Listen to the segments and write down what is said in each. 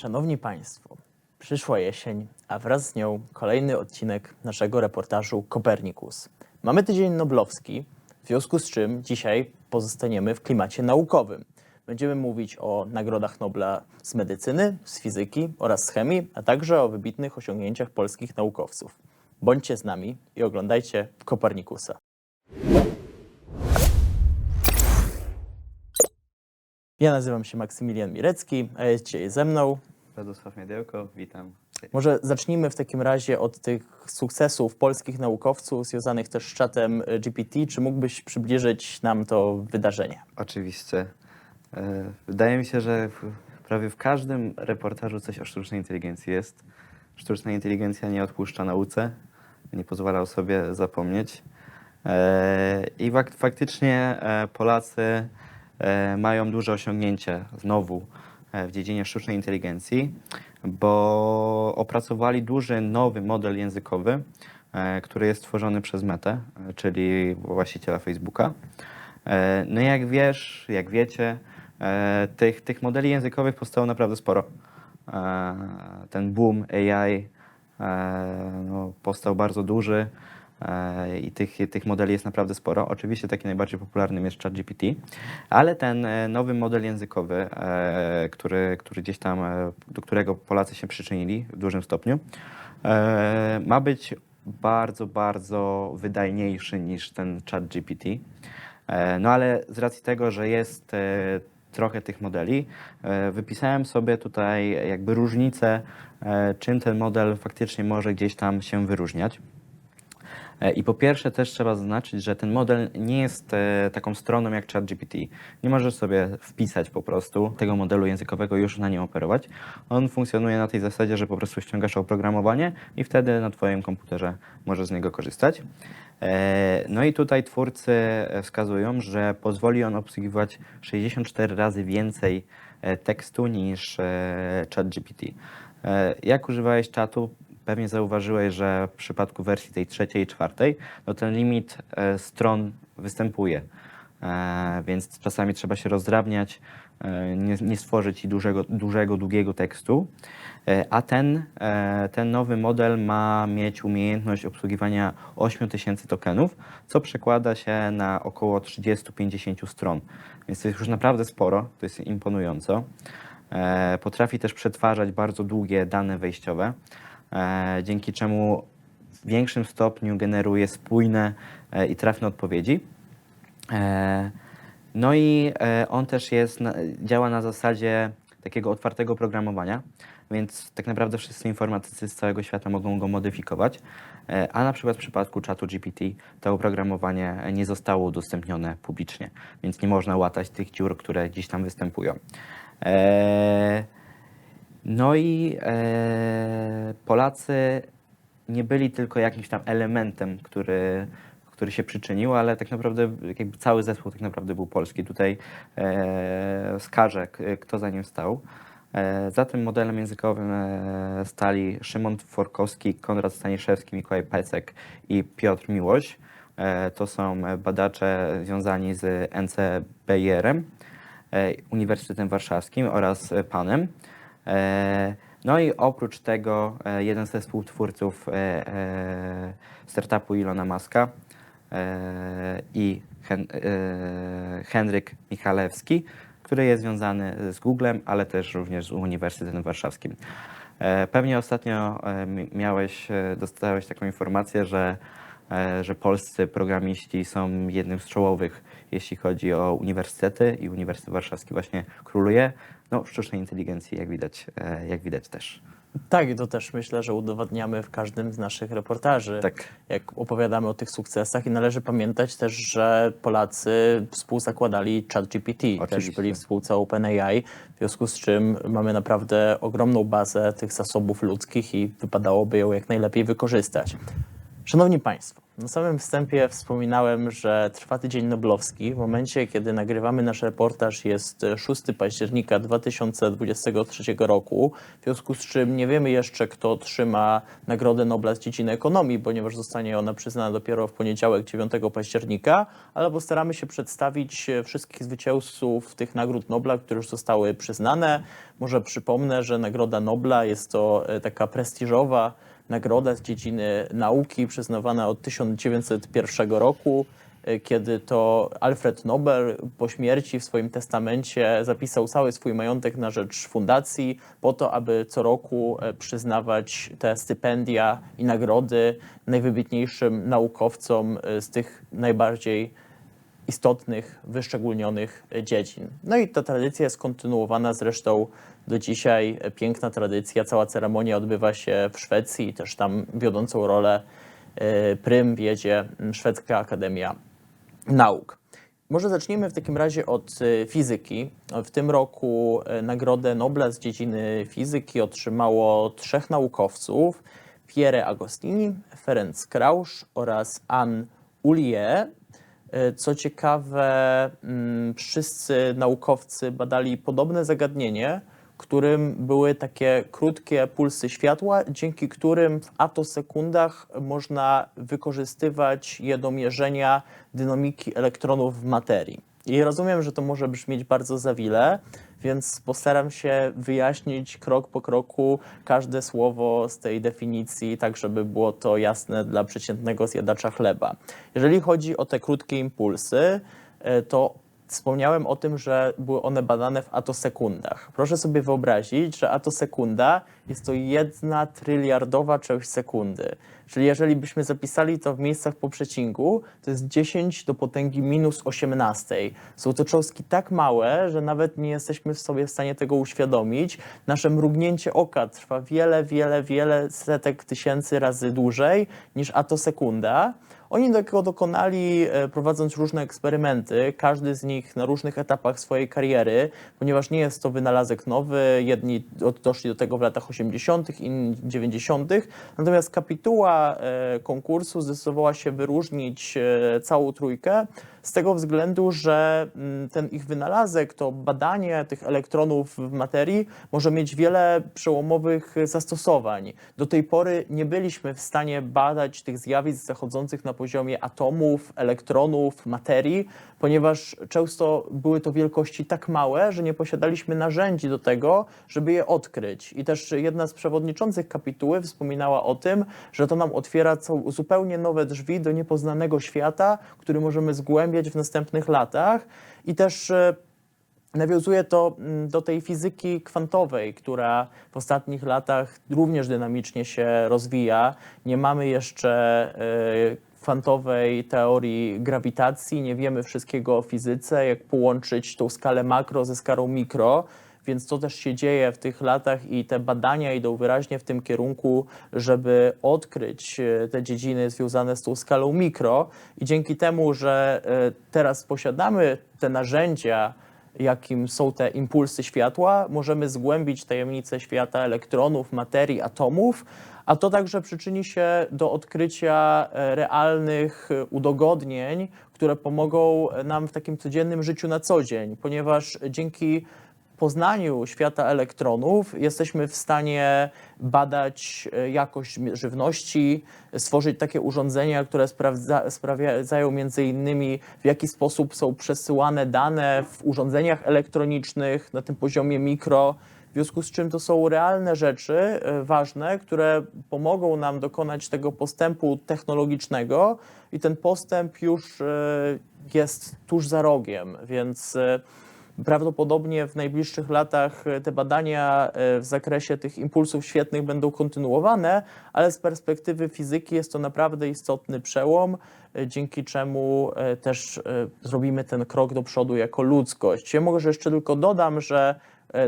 Szanowni Państwo, przyszła jesień, a wraz z nią kolejny odcinek naszego reportażu Kopernikus. Mamy tydzień noblowski, w związku z czym dzisiaj pozostaniemy w klimacie naukowym. Będziemy mówić o nagrodach Nobla z medycyny, z fizyki oraz z chemii, a także o wybitnych osiągnięciach polskich naukowców. Bądźcie z nami i oglądajcie Kopernikusa. Ja nazywam się Maksymilian Mirecki, a jest dzisiaj ze mną Radosław Miedełko, witam. Może zacznijmy w takim razie od tych sukcesów polskich naukowców związanych też z czatem GPT. Czy mógłbyś przybliżyć nam to wydarzenie? Oczywiście. E, Wydaje mi się, że prawie w każdym reportażu coś o sztucznej inteligencji jest. Sztuczna inteligencja nie odpuszcza nauce, nie pozwala o sobie zapomnieć. E, I fak- faktycznie e, Polacy mają duże osiągnięcie znowu e, w dziedzinie sztucznej inteligencji, bo opracowali duży nowy model językowy, e, który jest tworzony przez Metę, e, czyli właściciela Facebooka. E, No i jak wiesz, jak wiecie, e, tych, tych modeli językowych powstało naprawdę sporo. E, Ten boom AI e, no, powstał bardzo duży e, i tych, tych modeli jest naprawdę sporo. Oczywiście taki najbardziej popularnym jest ChatGPT, ale ten e, nowy model językowy, e, który, który gdzieś tam, e, do którego Polacy się przyczynili w dużym stopniu, e, ma być bardzo, bardzo wydajniejszy niż ten ChatGPT. E, No ale z racji tego, że jest e, trochę tych modeli, e, wypisałem sobie tutaj jakby różnicę, e, czym ten model faktycznie może gdzieś tam się wyróżniać. E, I po pierwsze też trzeba zaznaczyć, że ten model nie jest e, taką stroną jak ChatGPT. Nie możesz sobie wpisać po prostu tego modelu językowego już na nim operować. On funkcjonuje na tej zasadzie, że po prostu ściągasz oprogramowanie i wtedy na Twoim komputerze możesz z niego korzystać. E, No i tutaj twórcy wskazują, że pozwoli on obsługiwać 64 razy więcej tekstu niż ChatGPT. Jak używałeś czatu, pewnie zauważyłeś, że w przypadku wersji tej trzeciej i czwartej, no ten limit e, stron występuje. E, Więc czasami trzeba się rozdrabniać, e, nie, nie stworzyć dużego, dużego, długiego tekstu. A ten, ten nowy model ma mieć umiejętność obsługiwania 8000 tokenów, co przekłada się na około 30-50 stron. Więc to jest już naprawdę sporo, to jest imponująco. Potrafi też przetwarzać bardzo długie dane wejściowe, dzięki czemu w większym stopniu generuje spójne e, i trafne odpowiedzi. E, No i e, on też jest, działa na zasadzie takiego otwartego programowania, więc tak naprawdę wszyscy informatycy z całego świata mogą go modyfikować, e, a na przykład w przypadku czatu GPT to oprogramowanie nie zostało udostępnione publicznie, więc nie można łatać tych dziur, które gdzieś tam występują. E, No i e, Polacy nie byli tylko jakimś tam elementem, który, który się przyczynił, ale tak naprawdę cały zespół tak naprawdę był polski. Tutaj e, wskażę, k- kto za nim stał. E, za tym modelem językowym e, stali Szymon Forkowski, Konrad Staniszewski, Mikołaj Pecek i Piotr Miłoś. E, to są badacze związani z NCBR-em, e, Uniwersytetem Warszawskim oraz e, PANem. E, No i oprócz tego e, jeden ze współtwórców e, e, startupu Ilona Maska e, i Hen, e, Henryk Michalewski, który jest związany z Googlem, ale też również z Uniwersytetem Warszawskim. E, Pewnie ostatnio e, mi- miałeś, e, dostałeś taką informację, że, e, że polscy programiści są jednym z czołowych, jeśli chodzi o uniwersytety i Uniwersytet Warszawski właśnie króluje. No, sztucznej inteligencji, jak widać, e, jak widać też. Tak, i to też myślę, że udowadniamy w każdym z naszych reportaży, Tak. jak opowiadamy o tych sukcesach. I należy pamiętać też, że Polacy współzakładali ChatGPT, też byli w spółce OpenAI, w związku z czym mamy naprawdę ogromną bazę tych zasobów ludzkich i wypadałoby ją jak najlepiej wykorzystać. Szanowni Państwo, Na samym wstępie wspominałem, że trwa tydzień noblowski. W momencie, kiedy nagrywamy nasz reportaż jest 6 października 2023 roku, w związku z czym nie wiemy jeszcze, kto otrzyma Nagrodę Nobla z dziedziny ekonomii, ponieważ zostanie ona przyznana dopiero w poniedziałek 9 października, ale postaramy się przedstawić wszystkich zwycięzców tych nagród Nobla, które już zostały przyznane. Może przypomnę, że Nagroda Nobla jest to e, taka prestiżowa nagroda z dziedziny nauki przyznawana od 1901 roku, e, kiedy to Alfred Nobel po śmierci w swoim testamencie zapisał cały swój majątek na rzecz fundacji, po to, aby co roku e, przyznawać te stypendia i nagrody najwybitniejszym naukowcom e, z tych najbardziej istotnych, wyszczególnionych dziedzin. No i ta tradycja jest kontynuowana zresztą do dzisiaj. Piękna tradycja, cała ceremonia odbywa się w Szwecji, też tam wiodącą rolę e, prym wiedzie Szwedzka Akademia Nauk. Może zacznijmy w takim razie od e, fizyki. W tym roku e, Nagrodę Nobla z dziedziny fizyki otrzymało trzech naukowców: Pierre Agostini, Ferenc Krausz oraz Anne Ulie. E, Co ciekawe, mm, wszyscy naukowcy badali podobne zagadnienie, którym były takie krótkie pulsy światła, dzięki którym w atosekundach można wykorzystywać je do mierzenia dynamiki elektronów w materii. I rozumiem, że to może brzmieć bardzo zawile, więc postaram się wyjaśnić krok po kroku każde słowo z tej definicji, tak żeby było to jasne dla przeciętnego zjadacza chleba. Jeżeli chodzi o te krótkie impulsy, e, to wspomniałem o tym, że były one badane w atosekundach. Proszę sobie wyobrazić, że atosekunda jest to jedna tryliardowa część sekundy. Czyli jeżeli byśmy zapisali to w miejscach po przecinku, to jest 10 do potęgi minus 18. Są to cząstki tak małe, że nawet nie jesteśmy w sobie w stanie tego uświadomić. Nasze mrugnięcie oka trwa wiele, wiele, wiele setek tysięcy razy dłużej niż atosekunda. Oni tego dokonali e, prowadząc różne eksperymenty, każdy z nich na różnych etapach swojej kariery, ponieważ nie jest to wynalazek nowy. Jedni doszli do tego w latach 80., inni w 90., natomiast kapituła e, konkursu zdecydowała się wyróżnić e, całą trójkę z tego względu, że mm, ten ich wynalazek, to badanie tych elektronów w materii może mieć wiele przełomowych zastosowań. Do tej pory nie byliśmy w stanie badać tych zjawisk zachodzących na poziomie atomów, elektronów, materii, ponieważ często były to wielkości tak małe, że nie posiadaliśmy narzędzi do tego, żeby je odkryć. I też jedna z przewodniczących kapituły wspominała o tym, że to nam otwiera zupełnie nowe drzwi do niepoznanego świata, który możemy zgłębiać w następnych latach. I też e, Nawiązuje to mm, do tej fizyki kwantowej, która w ostatnich latach również dynamicznie się rozwija. Nie mamy jeszcze e, kwantowej teorii grawitacji, nie wiemy wszystkiego o fizyce, jak połączyć tą skalę makro ze skalą mikro. Więc to też się dzieje w tych latach i te badania idą wyraźnie w tym kierunku, żeby odkryć e, te dziedziny związane z tą skalą mikro. I dzięki temu, że e, teraz posiadamy te narzędzia, jakim są te impulsy światła, możemy zgłębić tajemnice świata elektronów, materii, atomów, a to także przyczyni się do odkrycia e, realnych e, udogodnień, które pomogą nam w takim codziennym życiu na co dzień, ponieważ dzięki poznaniu świata elektronów jesteśmy w stanie badać e, jakość żywności, stworzyć takie urządzenia, które sprawdza, sprawdzają między innymi w jaki sposób są przesyłane dane w urządzeniach elektronicznych na tym poziomie mikro. W związku z czym to są realne rzeczy e, ważne, które pomogą nam dokonać tego postępu technologicznego i ten postęp już e, jest tuż za rogiem, więc Prawdopodobnie w najbliższych latach e, te badania e, w zakresie tych impulsów świetnych będą kontynuowane, ale z perspektywy fizyki jest to naprawdę istotny przełom, e, dzięki czemu też zrobimy ten krok do przodu jako ludzkość. Ja może jeszcze tylko dodam, że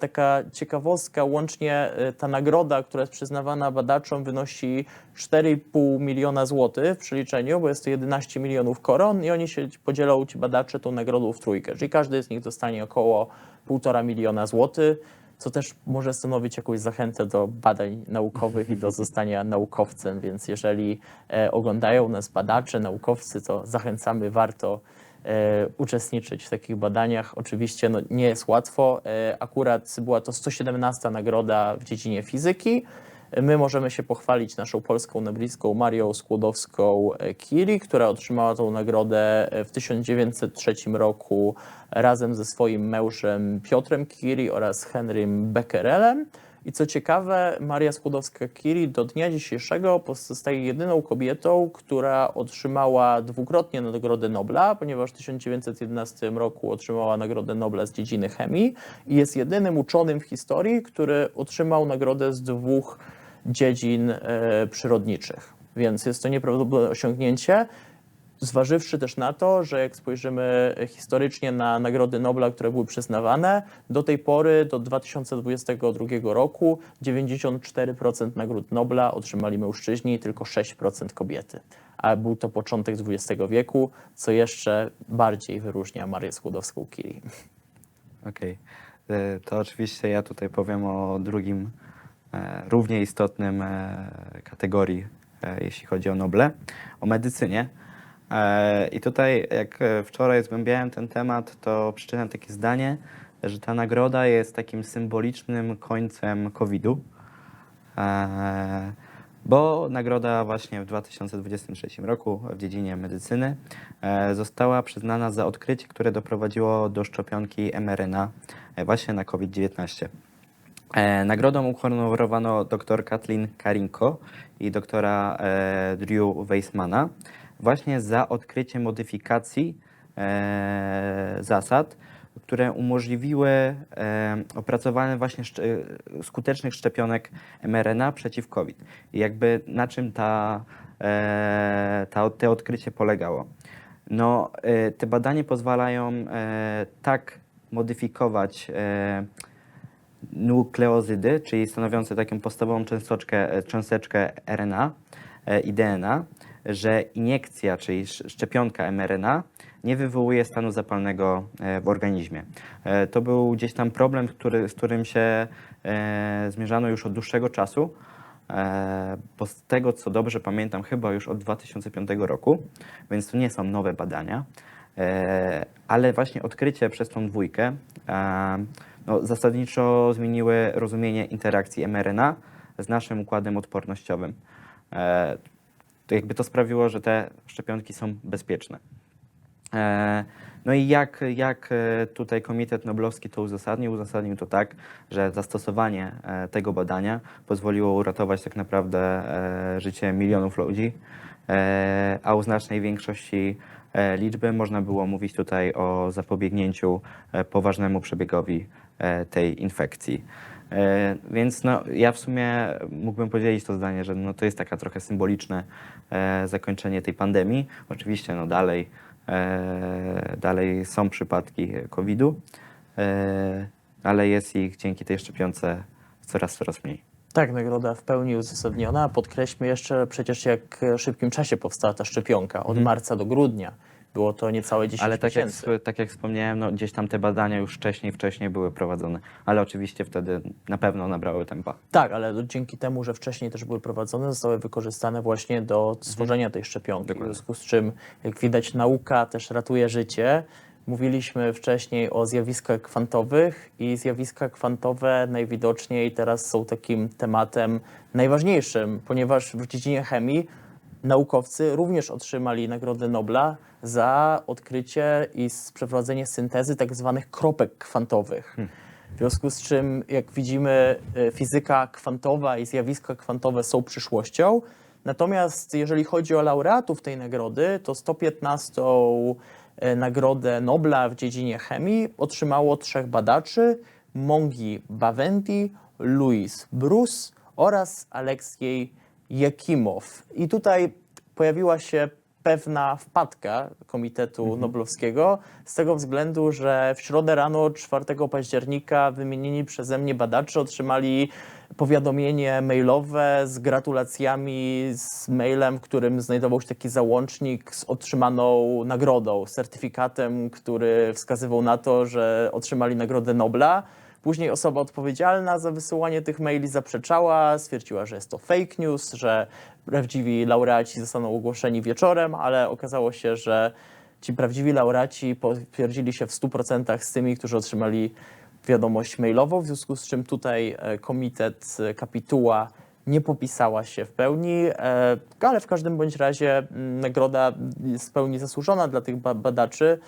taka ciekawostka, łącznie e, ta nagroda, która jest przyznawana badaczom, wynosi 4,5 miliona złotych w przeliczeniu, bo jest to 11 milionów koron i oni się podzielą, ci badacze, tą nagrodą w trójkę, czyli każdy z nich dostanie około 1,5 miliona złotych, co też może stanowić jakąś zachętę do badań naukowych i do zostania naukowcem, więc jeżeli e, oglądają nas badacze, naukowcy, to zachęcamy, warto e, uczestniczyć w takich badaniach. Oczywiście no, nie jest łatwo. E, akurat była to 117 nagroda w dziedzinie fizyki. My możemy się pochwalić naszą polską noblistką Marią Skłodowską-Curie, która otrzymała tą nagrodę w 1903 roku razem ze swoim mężem Piotrem Curie oraz Henrym Becquerelem. I co ciekawe, Maria Skłodowska-Curie do dnia dzisiejszego pozostaje jedyną kobietą, która otrzymała dwukrotnie Nagrodę Nobla, ponieważ w 1911 roku otrzymała Nagrodę Nobla z dziedziny chemii i jest jedynym uczonym w historii, który otrzymał nagrodę z dwóch dziedzin e, przyrodniczych. Więc jest to nieprawdopodobne osiągnięcie. Zważywszy też na to, że jak spojrzymy historycznie na nagrody Nobla, które były przyznawane, do tej pory, do 2022 roku, 94% nagród Nobla otrzymali mężczyźni, tylko 6% kobiety. A był to początek XX wieku, co jeszcze bardziej wyróżnia Marię Skłodowską-Curie. Okej. E, To oczywiście ja tutaj powiem o drugim, e, równie istotnym e, kategorii, jeśli chodzi o Noble, o medycynie. E, I tutaj, jak e, wczoraj zgłębiałem ten temat, to przeczytałem takie zdanie, że ta nagroda jest takim symbolicznym końcem COVID-u. E, Bo nagroda właśnie w 2023 roku w dziedzinie medycyny została przyznana za odkrycie, które doprowadziło do szczepionki mRNA właśnie na COVID-19. E, Nagrodą uhonorowano dr Kathleen Karinko i doktora Drew Weissmana właśnie za odkrycie modyfikacji e, zasad, które umożliwiły e, opracowanie właśnie szcze- skutecznych szczepionek mRNA przeciw COVID. I jakby na czym ta, e, ta, te odkrycie polegało? No, e, te badania pozwalają e, tak modyfikować e, nukleozydy, czyli stanowiące taką podstawową cząsteczkę, cząsteczkę RNA e, i DNA, że iniekcja, czyli sz- szczepionka mRNA nie wywołuje stanu zapalnego e, w organizmie. E, To był gdzieś tam problem, który, z którym się e, zmierzano już od dłuższego czasu, bo z tego co dobrze pamiętam, chyba już od 2005 roku, więc to nie są nowe badania. Ale właśnie odkrycie przez tą dwójkę no, zasadniczo zmieniły rozumienie interakcji mRNA z naszym układem odpornościowym. To jakby to sprawiło, że te szczepionki są bezpieczne. E, No i jak, jak e, tutaj Komitet Noblowski to uzasadnił? Uzasadnił to tak, że zastosowanie e, tego badania pozwoliło uratować tak naprawdę życie milionów ludzi, a u znacznej większości liczby można było mówić tutaj o zapobiegnięciu poważnemu przebiegowi tej infekcji. E, Więc no, ja w sumie mógłbym podzielić to zdanie, że no, to jest taka trochę symboliczne e, zakończenie tej pandemii. Oczywiście no, dalej, e, dalej są przypadki COVID-u, ale jest ich dzięki tej szczepionce coraz, coraz mniej. Tak, nagroda w pełni uzasadniona. Podkreślmy jeszcze przecież, jak w szybkim czasie powstała ta szczepionka. Od marca do grudnia. Było to niecałe 10 Ale tak jak, tak jak wspomniałem, no, gdzieś tam te badania już wcześniej, wcześniej były prowadzone, ale oczywiście wtedy na pewno nabrały tempa. Tak, ale dzięki temu, że wcześniej też były prowadzone, zostały wykorzystane właśnie do stworzenia tej szczepionki. W Dokładnie. związku z czym, jak widać, nauka też ratuje życie. Mówiliśmy wcześniej o zjawiskach kwantowych i zjawiska kwantowe najwidoczniej teraz są takim tematem najważniejszym, ponieważ w dziedzinie chemii naukowcy również otrzymali Nagrodę Nobla za odkrycie i przeprowadzenie syntezy tak zwanych kropek kwantowych. W związku z czym, jak widzimy, e, fizyka kwantowa i zjawiska kwantowe są przyszłością. Natomiast jeżeli chodzi o laureatów tej nagrody, to 115 e, Nagrodę Nobla w dziedzinie chemii otrzymało trzech badaczy: Mongi Bawendi, Louis Bruce oraz Aleksiej Jakimow. I tutaj pojawiła się pewna wpadka Komitetu Noblowskiego z tego względu, że w środę rano 4 października wymienieni przeze mnie badacze otrzymali powiadomienie mailowe z gratulacjami, z mailem, w którym znajdował się taki załącznik z otrzymaną nagrodą, certyfikatem, który wskazywał na to, że otrzymali Nagrodę Nobla. Później osoba odpowiedzialna za wysyłanie tych maili zaprzeczała, stwierdziła, że jest to fake news, że prawdziwi laureaci zostaną ogłoszeni wieczorem, ale okazało się, że ci prawdziwi laureaci potwierdzili się w 100% z tymi, którzy otrzymali wiadomość mailową, w związku z czym tutaj e, komitet e, kapituła nie popisała się w pełni, e, ale w każdym bądź razie mm, nagroda jest w pełni zasłużona dla tych ba- badaczy.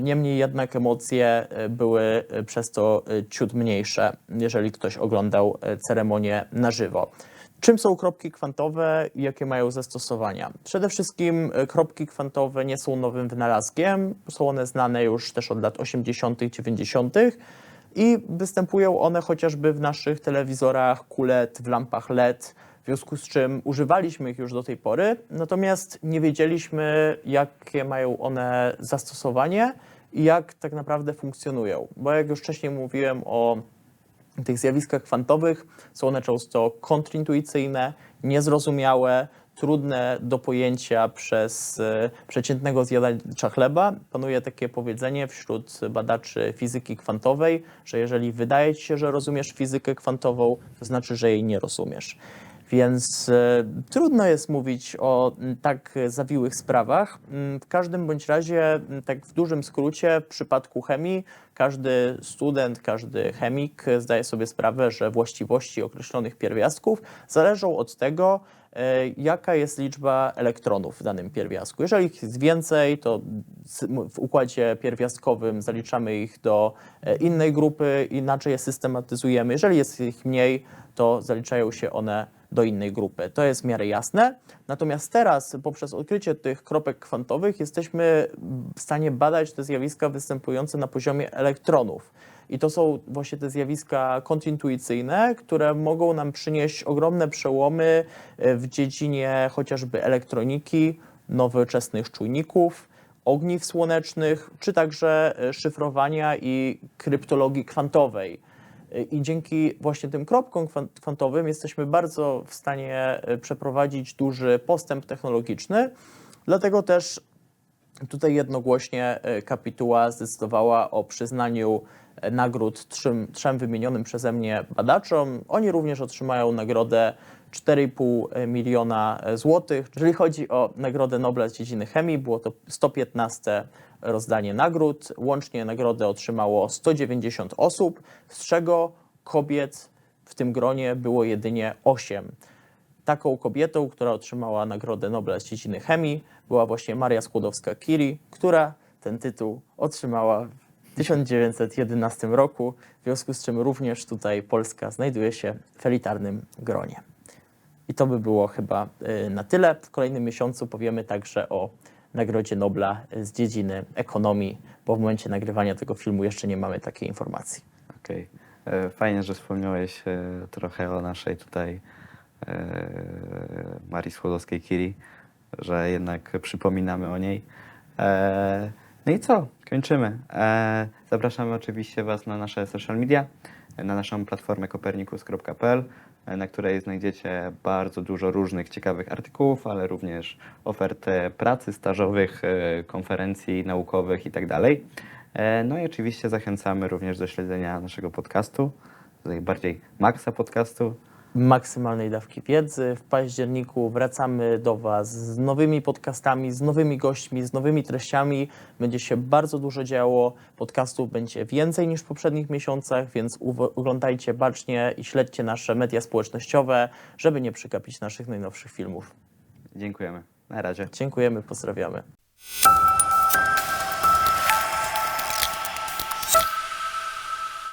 Niemniej jednak emocje e, były e, przez to e, ciut mniejsze, jeżeli ktoś oglądał ceremonię na żywo. Czym są kropki kwantowe i jakie mają zastosowania? Przede wszystkim kropki kwantowe nie są nowym wynalazkiem, są one znane już też od lat 80., 90. i występują one chociażby w naszych telewizorach QLED, w lampach LED, w związku z czym używaliśmy ich już do tej pory, natomiast nie wiedzieliśmy, jakie mają one zastosowanie i jak tak naprawdę funkcjonują. Bo jak już wcześniej mówiłem o tych zjawiskach kwantowych, są one często kontrintuicyjne, niezrozumiałe, trudne do pojęcia przez e, przeciętnego zjadacza chleba. Panuje takie powiedzenie wśród badaczy fizyki kwantowej, że jeżeli wydaje ci się, że rozumiesz fizykę kwantową, to znaczy, że jej nie rozumiesz. Więc e, trudno jest mówić o m, tak zawiłych sprawach. M, W każdym bądź razie, m, tak w dużym skrócie, w przypadku chemii, każdy student, każdy chemik zdaje sobie sprawę, że właściwości określonych pierwiastków zależą od tego, e, jaka jest liczba elektronów w danym pierwiastku. Jeżeli ich jest więcej, to w układzie pierwiastkowym zaliczamy ich do e, innej grupy, inaczej je systematyzujemy. Jeżeli jest ich mniej, to zaliczają się one do innej grupy. To jest w miarę jasne. Natomiast teraz, poprzez odkrycie tych kropek kwantowych, jesteśmy w stanie badać te zjawiska występujące na poziomie elektronów. I to są właśnie te zjawiska kontrintuicyjne, które mogą nam przynieść ogromne przełomy e, w dziedzinie chociażby elektroniki, nowoczesnych czujników, ogniw słonecznych, czy także e, szyfrowania i kryptologii kwantowej. I dzięki właśnie tym kropkom kwan- kwantowym jesteśmy bardzo w stanie e, przeprowadzić duży postęp technologiczny. Dlatego też tutaj jednogłośnie e, kapituła zdecydowała o przyznaniu nagród trzem, trzem wymienionym przeze mnie badaczom. Oni również otrzymają nagrodę 4,5 miliona złotych. Jeżeli chodzi o Nagrodę Nobla z dziedziny chemii, było to 115 rozdanie nagród. Łącznie nagrodę otrzymało 190 osób, z czego kobiet w tym gronie było jedynie 8. Taką kobietą, która otrzymała Nagrodę Nobla z dziedziny chemii, była właśnie Maria Skłodowska-Curie, która ten tytuł otrzymała 1911 roku, w związku z czym również tutaj Polska znajduje się w elitarnym gronie. I to by było chyba y, na tyle. W kolejnym miesiącu powiemy także o Nagrodzie Nobla z dziedziny ekonomii, bo w momencie nagrywania tego filmu jeszcze nie mamy takiej informacji. Okej. E, Fajnie, że wspomniałeś e, trochę o naszej tutaj e, Marii Skłodowskiej-Curie, że jednak przypominamy o niej. E, No i co? Kończymy. E, Zapraszamy oczywiście Was na nasze social media, na naszą platformę kopernikus.pl, e, na której znajdziecie bardzo dużo różnych ciekawych artykułów, ale również ofertę pracy stażowych, e, konferencji naukowych itd. E, No i oczywiście zachęcamy również do śledzenia naszego podcastu, bardziej Maxa podcastu. Maksymalnej dawki wiedzy. W październiku wracamy do Was z nowymi podcastami, z nowymi gośćmi, z nowymi treściami. Będzie się bardzo dużo działo. Podcastów będzie więcej niż w poprzednich miesiącach, więc oglądajcie bacznie i śledźcie nasze media społecznościowe, żeby nie przegapić naszych najnowszych filmów. Dziękujemy. Na razie. Dziękujemy, pozdrawiamy.